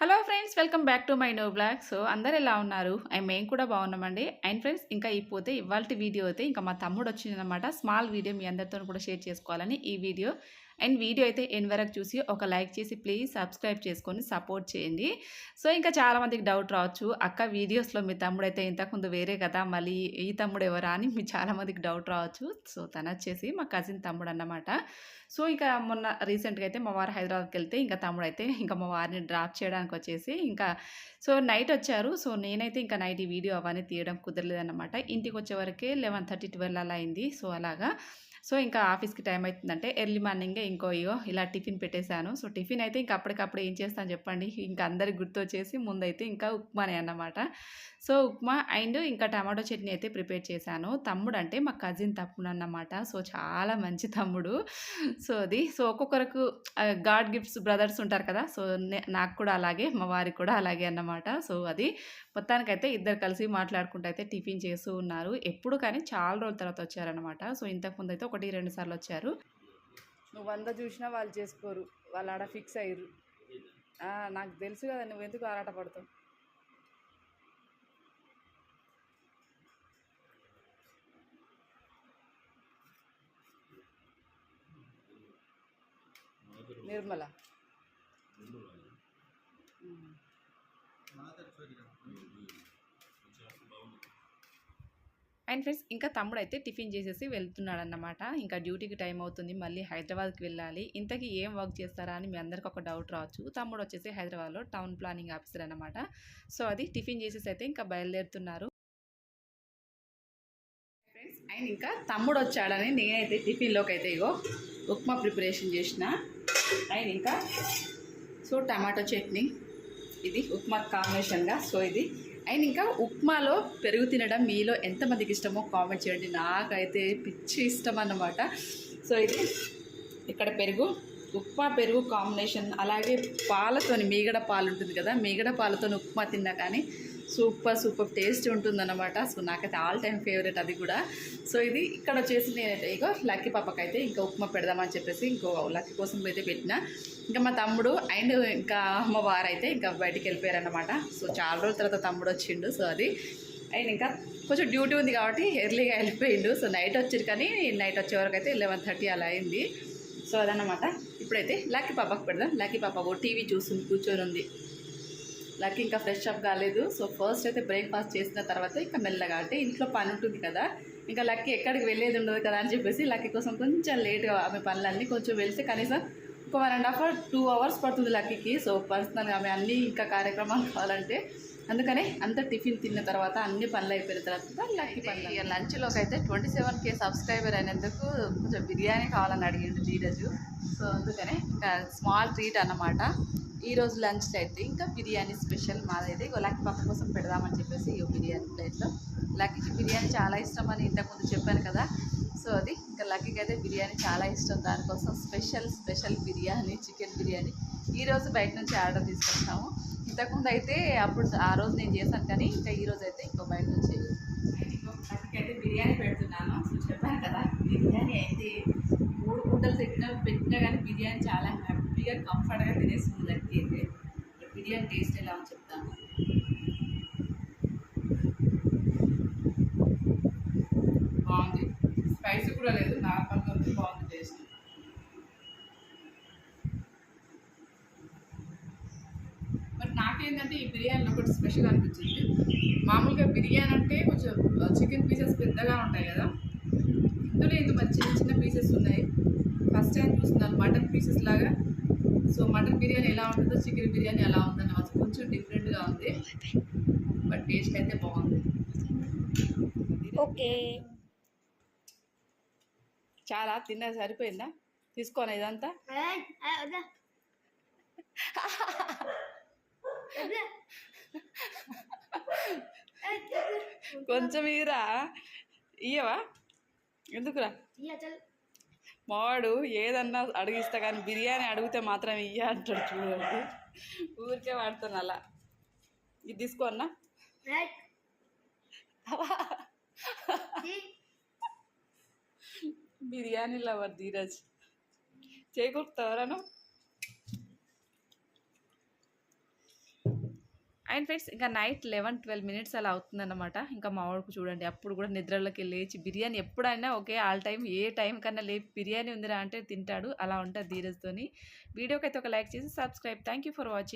Hello friends welcome back to my no blog so అందరు ఎలా ఉన్నారు? అండ్ మేము కూడా బాగున్నామండి. అండ్ ఫ్రెండ్స్ ఇంకా ఇపోతే ఇవాళ వీడియో అయితే ఇంకా మా తమ్ముడు వచ్చిందనమాట స్మాల్ వీడియో మీ అందరితో కూడా షేర్ చేసుకోవాలని ఈ వీడియో. అండ్ వీడియో అయితే ఎన్ వరకు చూసి ఒక లైక్ చేసి ప్లీజ్ సబ్స్క్రైబ్ చేసుకొని సపోర్ట్ చేయండి. సో ఇంకా చాలామందికి డౌట్ రావచ్చు. అక్క వీడియోస్లో మీ తమ్ముడు అయితే ఇంతకుముందు వేరే కదా మళ్ళీ ఈ తమ్ముడు ఎవరా అని మీ చాలామందికి డౌట్ రావచ్చు. సో తను వచ్చేసి మా కజిన్ తమ్ముడు అన్నమాట సో ఇంకా మొన్న రీసెంట్గా అయితే మా వారు హైదరాబాద్కి వెళ్తే ఇంకా తమ్ముడు అయితే ఇంకా మా వారిని డ్రాప్ చేయడానికి వచ్చేసి ఇంకా సో నైట్ వచ్చారు. సో నేనైతే ఇంకా నైట్ ఈ వీడియో అవన్నీ తీయడం కుదరలేదన్నమాట. ఇంటికి వచ్చే వరకే లెవెన్ థర్టీ ట్వెల్వ్ అలా అయింది. సో అలాగా. సో ఇంకా ఆఫీస్కి టైం అవుతుందంటే ఎర్లీ మార్నింగే ఇంకో ఇగో ఇలా టిఫిన్ పెట్టేశాను. సో టిఫిన్ అయితే ఇంకా అప్పటికప్పుడు ఏం చేస్తాను చెప్పండి. ఇంకా అందరికి గుర్తొచ్చేసి ముందైతే ఇంకా ఉప్మానే అన్నమాట. సో ఉప్మా అండ్ ఇంకా టమాటో చట్నీ అయితే ప్రిపేర్ చేశాను. తమ్ముడు అంటే మా కజిన్ తమ్ముడు అన్నమాట సో చాలా మంచి తమ్ముడు. సో అది. సో ఒక్కొక్కరికి గాడ్ గిఫ్ట్స్ బ్రదర్స్ ఉంటారు కదా. సో నే- నాకు కూడా అలాగే మా వారికి కూడా అలాగే అన్నమాట. సో అది. మొత్తానికైతే ఇద్దరు కలిసి మాట్లాడుకుంటూ అయితే టిఫిన్ చేస్తూ ఉన్నారు. ఎప్పుడు కానీ చాలా రోజుల తర్వాత వచ్చారనమాట సో ఇంతకుముందు అయితే ఒకటి రెండు సార్లు వచ్చారు. నువ్వు వంద చూసినా వాళ్ళు చేసుకోరు. వాళ్ళు ఆడ ఫిక్స్ అయ్యారు నాకు తెలుసు కదా నువ్వు ఎందుకు ఆరాట పడతావు నిర్మల. అండ్ ఫ్రెండ్స్ ఇంకా తమ్ముడు అయితే టిఫిన్ చేసేసి వెళ్తున్నాడు అన్నమాట ఇంకా డ్యూటీకి టైం అవుతుంది మళ్ళీ హైదరాబాద్కి వెళ్ళాలి. ఇంతకీ ఏం వర్క్ చేస్తారా అని మీ అందరికి ఒక డౌట్ రావచ్చు. తమ్ముడు వచ్చేసి హైదరాబాద్లో టౌన్ ప్లానింగ్ ఆఫీసర్ అనమాట సో అది టిఫిన్ చేసేసి అయితే ఇంకా బయలుదేరుతున్నారు. ఫ్రెండ్స్ అండ్ ఇంకా తమ్ముడు వచ్చాడని నేనైతే టిఫిన్లోకి అయితే ఇగో ఉప్మా ప్రిపరేషన్ చేసిన. అండ్ ఇంకా? So tomato chutney. ఇది ఉప్మా కాంబినేషన్గా. సో ఇది. అండ్ ఇంకా ఉప్మాలో పెరుగు తినడం మీలో ఎంతమందికి ఇష్టమో కామెంట్ చేయండి. నాకైతే పిచ్చి ఇష్టం అన్నమాట. సో ఇది ఇక్కడ పెరుగు. ఉప్మా పెరుగు కాంబినేషన్. అలాగే పాలతోని మీగడ పాలు ఉంటుంది కదా మీగడ పాలతో ఉప్మా తిన్నా కానీ సూపర్ సూపర్ టేస్ట్ ఉంటుందన్నమాట. సో నాకైతే ఆల్ టైమ్ ఫేవరెట్ అది కూడా. సో ఇది ఇక్కడ వచ్చేసి నేనైతే ఇగో లక్కీ పాపకైతే ఇంకా ఉప్మా పెడదామని చెప్పేసి ఇంకో లక్కీ కోసం అయితే పెట్టిన. ఇంకా మా తమ్ముడు అండ్ ఇంకా మా వారైతే ఇంకా బయటికి వెళ్ళిపోయారనమాట సో చాలా రోజుల తర్వాత తమ్ముడు వచ్చిండు సో అది. అండ్ ఇంకా కొంచెం డ్యూటీ ఉంది కాబట్టి ఎర్లీగా వెళ్ళిపోయిండు. సో నైట్ వచ్చారు కానీ నైట్ వచ్చే వరకు అయితే లెవెన్ థర్టీ అలా అయింది. సో అదనమాట ఇప్పుడైతే లక్కీ పాపకు పెడదాం. లక్కీ పాప ఓ టీవీ చూస్తుంది కూర్చొని ఉంది. లక్కీ ఇంకా ఫ్రెష్ అప్ కాలేదు. సో ఫస్ట్ అయితే బ్రేక్ఫాస్ట్ చేసిన తర్వాత ఇంకా మెల్లగా అంటే ఇంట్లో పని ఉంటుంది కదా. ఇంకా లక్కీ ఎక్కడికి వెళ్ళేది ఉండదు కదా అని చెప్పేసి లక్కీ కోసం కొంచెం లేట్గా ఆమె పనులన్నీ కొంచెం వెళ్తే కనీసం ఒక one and half hour two hours పడుతుంది లక్కీకి. సో పర్సనల్గా ఆమె అన్ని ఇంకా కార్యక్రమాలు కావాలంటే. అందుకనే అంత టిఫిన్ తిన్న తర్వాత అన్ని పనులు అయిపోయిన తర్వాత లక్కీ పనులు. ఇక లంచ్లోకి అయితే ట్వంటీ సెవెన్ కే సబ్స్క్రైబర్ అయినందుకు కొంచెం బిర్యానీ కావాలని అడిగిండు ధీరజు. సో అందుకనే ఇంకా స్మాల్ ట్రీట్ అన్నమాట. ఈరోజు లంచ్ అయితే ఇంకా బిర్యానీ స్పెషల్ మాదైతే ఇగో లక్కీ పక్క కోసం పెడదామని చెప్పేసి ఈ బిర్యానీ ప్లేట్లో. లక్కీకి బిర్యానీ చాలా ఇష్టం అని ఇంతకుముందు చెప్పాను కదా. సో అది ఇంకా లక్కీకి అయితే బిర్యానీ చాలా ఇష్టం. దానికోసం special special biryani chicken biryani ఈరోజు బయట నుంచి ఆర్డర్ తీసుకొచ్చాము. ఇంతకుముందు అయితే అప్పుడు ఆ రోజు నేను చేశాను కానీ ఇంకా ఈరోజు అయితే ఇంకో బయట నుంచి లక్కీకి అయితే బిర్యానీ పెడుతున్నాను. చెప్పాను కదా బిర్యానీ అయితే మూడు గుంటలు తిట్టిన పెట్టినా కానీ బిర్యానీ చాలా హ్యాపీగా కంఫర్ట్గా తినేస్తుంది. బిర్యానీ టేస్ట్ ఎలా చెప్తాను. బాగుంది. స్పైసీ కూడా లేదు నార్మల్గా ఉంది బాగుంది టేస్ట్. బట్ నాకేంటంటే ఈ బిర్యానీ ఒకటి స్పెషల్ అనిపించింది. మామూలుగా బిర్యానీ అంటే కొంచెం చికెన్ పీసెస్ పెద్దగా ఉంటాయి కదా. ఇందులో ఇంత మంచి చిన్న చిన్న పీసెస్ ఉన్నాయి. ఫస్ట్ టైం చూస్తున్నాను మటన్ పీసెస్ లాగా. సో మటన్ బిర్యానీ ఎలా ఉంటుందో చికెన్ బిర్యానీ ఎలా ఉందన్నమాట కొంచెం డిఫరెంట్గా ఉంది. బట్ టేస్ట్ అయితే బాగుంది. ఓకే. చాలా తిన్నా సరిపోయిందా? తీసుకోనా ఇదంతా? కొంచెం ఇరా ఇయ్యవా? ఎందుకురా? మావాడు ఏదన్నా అడిగిస్తా కానీ బిర్యానీ అడిగితే మాత్రం ఇయ్య అంటాడు చూడండి. ఊరికే వాడుతాను అలా. ఇది తీసుకో అన్నా. బిర్యానీ లవర్ ధీరజ్. చేకూరుతావరాను అండ్ ఫ్రెండ్స్ ఇంకా నైట్ లెవెన్ ట్వెల్వ్ మినిట్స్ అలా అవుతుందన్నమాట. ఇంకా మా వాడుకు చూడండి అప్పుడు కూడా నిద్రలోకి లేచి బిర్యానీ ఎప్పుడైనా ఓకే ఆల్ టైం ఏ టైం కన్నా లేపి బిర్యానీ ఉందిరా అంటే తింటాడు. అలా ఉంటుంది ధీరజ్తోని వీడియోకి అయితే ఒక లైక్ చేసి subscribe. Thank you for watching.